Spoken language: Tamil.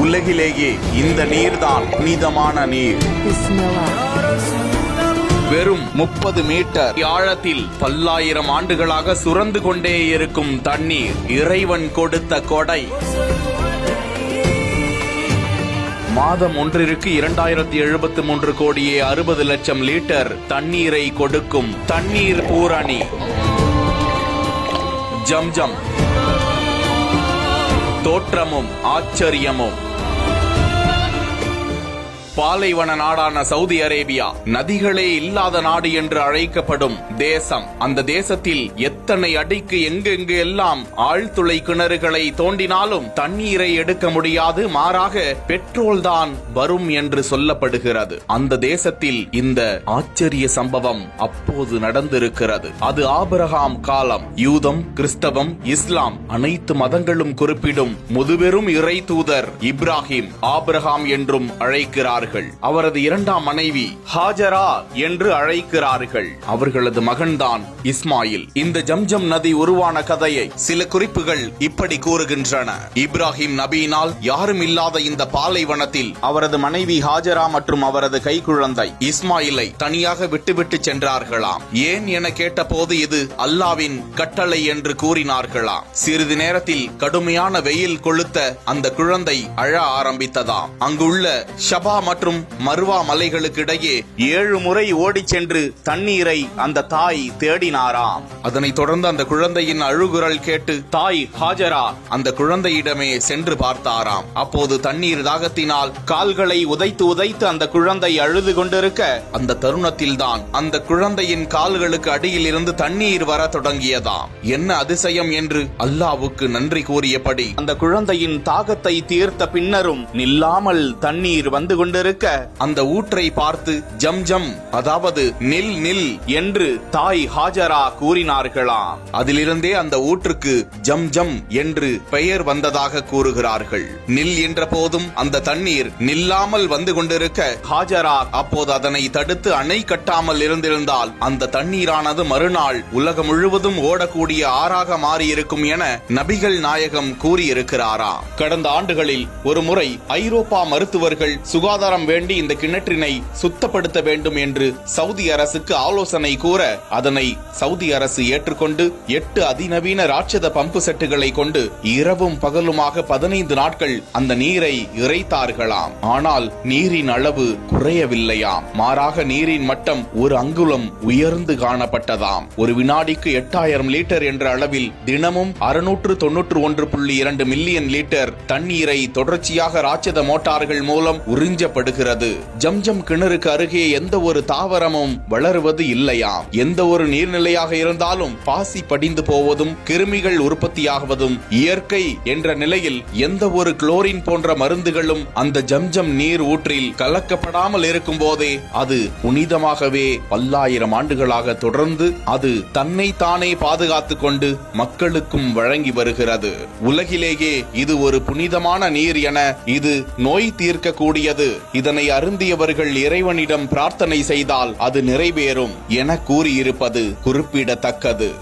உலகிலேயே இந்த நீர்தான் புனிதமான நீர். வெறும் முப்பது மீட்டர் ஆழத்தில் பல்லாயிரம் ஆண்டுகளாக சுரந்து கொண்டே இருக்கும் தண்ணீர் இறைவன் கொடுத்த கொடை. மாதம் ஒன்றிற்கு இரண்டாயிரத்தி எழுபத்தி மூன்று கோடியே அறுபது லட்சம் லிட்டர் தண்ணீரை கொடுக்கும் தண்ணீர் பூரணி. ஜம்ஜம் தோற்றமும் ஆச்சரியமும். பாலைவன நாடான சவுதி அரேபியா நதிகளே இல்லாத நாடு என்று அழைக்கப்படும் தேசம். அந்த தேசத்தில் எத்தனை அடிக்கு எங்கெங்கு எல்லாம் ஆழ்துளை கிணறுகளை தோண்டினாலும் தண்ணீரை எடுக்க முடியாது மாறாக பெட்ரோல் தான் வரும் என்று சொல்லப்படுகிறது. அந்த தேசத்தில் இந்த ஆச்சரிய சம்பவம் அப்போது நடந்திருக்கிறது. அது ஆபரகாம் காலம். யூதம் கிறிஸ்தவம் இஸ்லாம் அனைத்து மதங்களும் குறிப்பிடும் முதுபெரும் இறை தூதர் இப்ராஹிம் ஆபிரகாம் என்றும் அழைக்கிறார் அழைக்கிறார்கள். அவரது இரண்டாம் மனைவி ஹாஜரா என்று அழைக்கிறார்கள். அவர்களது மகன்தான் இஸ்மாயில். இந்த ஜம்ஜம் நதி உருவான கதையை சில குறிப்புகள் இப்படி கூறுகின்றன. இப்ராஹிம் நபியினால் யாரும் இல்லாத இந்த பாலைவனத்தில் அவரது மனைவி ஹாஜரா மற்றும் அவரது கைக்குழந்தை இஸ்மாயிலை தனியாக விட்டுவிட்டு சென்றார்களாம். ஏன் என கேட்டபோது இது அல்லாவின் கட்டளை என்று கூறினார்களாம். சிறிது நேரத்தில் கடுமையான வெயில் கொளுத்த அந்த குழந்தை அழ ஆரம்பித்ததாம். அங்குள்ள ஷபா மற்றும் மருவா மலைகளுக்கு இடையே ஏழு முறை ஓடிச் சென்று தண்ணீரை அந்த தாய் தேடினாராம். அதனைத் தொடர்ந்து அந்த குழந்தையின் அழுகுரல் கேட்டு தாய் ஹாஜரா! அந்த குழந்தையிடமே சென்று பார்த்தாராம். அப்போது தண்ணீர் தாகத்தினால் கால்களை உதைத்து உதைத்து அந்த குழந்தை அழுது கொண்டிருக்க அந்த தருணத்தில் தான் அந்த குழந்தையின் கால்களுக்கு அடியில் இருந்து தண்ணீர் வர தொடங்கியதாம். என்ன அதிசயம் என்று அல்லாவுக்கு நன்றி கூறியபடி அந்த குழந்தையின் தாகத்தை தீர்த்த பின்னரும் நில்லாமல் தண்ணீர் வந்து கொண்டு கொண்டிருக்க. அந்த ஊற்றை பார்த்து ஜம் ஜம் அதாவது நில் நில் என்று தாய் ஹாஜரா கூறினார்களாம். அதிலிருந்தே அந்த ஊற்றுக்கு ஜம் ஜம் என்று பெயர் வந்ததாக கூறுகிறார்கள். நில் என்ற போதும் அந்த தண்ணீர் நில்லாமல் வந்து கொண்டிருக்க ஹாஜரா அப்போது அதனை தடுத்து அணை கட்டாமல் இருந்திருந்தால் அந்த தண்ணீரானது மறுநாள் உலகம் முழுவதும் ஓடக்கூடிய ஆறாக மாறியிருக்கும் என நபிகள் நாயகம் கூறியிருக்கிறாரா. கடந்த ஆண்டுகளில் ஒரு முறை ஐரோப்பா மருத்துவர்கள் சுகாதார சுகாதாரம் வேண்டி இந்த கிணற்றினை சுத்தப்படுத்த வேண்டும் என்று சவுதி அரசுக்கு ஆலோசனை கூற அதனை சவுதி அரசு ஏற்றுக்கொண்டு எட்டு அதிநவீன ராட்சத பம்பு செட்டுகளை கொண்டு இரவும் பகலுமாக பதினைந்து நாட்கள் அந்த நீரை இறைத்தார்களாம். ஆனால் நீரின் அளவு குறையவில்லையாம். மாறாக நீரின் மட்டம் ஒரு அங்குலம் உயர்ந்து காணப்பட்டதாம். ஒரு வினாடிக்கு எட்டாயிரம் லிட்டர் என்ற அளவில் தினமும் அறுநூற்று தொன்னூற்று ஒன்று புள்ளி இரண்டு மில்லியன் லிட்டர் தண்ணீரை தொடர்ச்சியாக ராட்சத மோட்டார்கள் மூலம் காணப்படுகிறது. ஜம்ஜம் கிணறுக்கு அருகே எந்த ஒரு தாவரமும் வளருவது இல்லையாம் எந்த ஒரு நீர்நிலையாக இருந்தாலும் பாசி படிந்து போவதும் கிருமிகள் உற்பத்தியாகுவதும் இயற்கை என்ற நிலையில் எந்த ஒரு குளோரின் போன்ற மருந்துகளும் அந்த ஜம்ஜம் நீர் ஊற்றில் கலக்கப்படாமல் இருக்கும் போதே அது புனிதமாகவே பல்லாயிரம் ஆண்டுகளாக தொடர்ந்து அது தன்னை தானே பாதுகாத்து கொண்டு மக்களுக்கும் வழங்கி வருகிறது. உலகிலேயே இது ஒரு புனிதமான நீர் என இது நோய் தீர்க்கக்கூடியது. இதனை அருந்தியவர்கள் இறைவனிடம் பிரார்த்தனை செய்தால் அது நிறைவேறும் என கூறியிருப்பது குறிப்பிடத்தக்கது.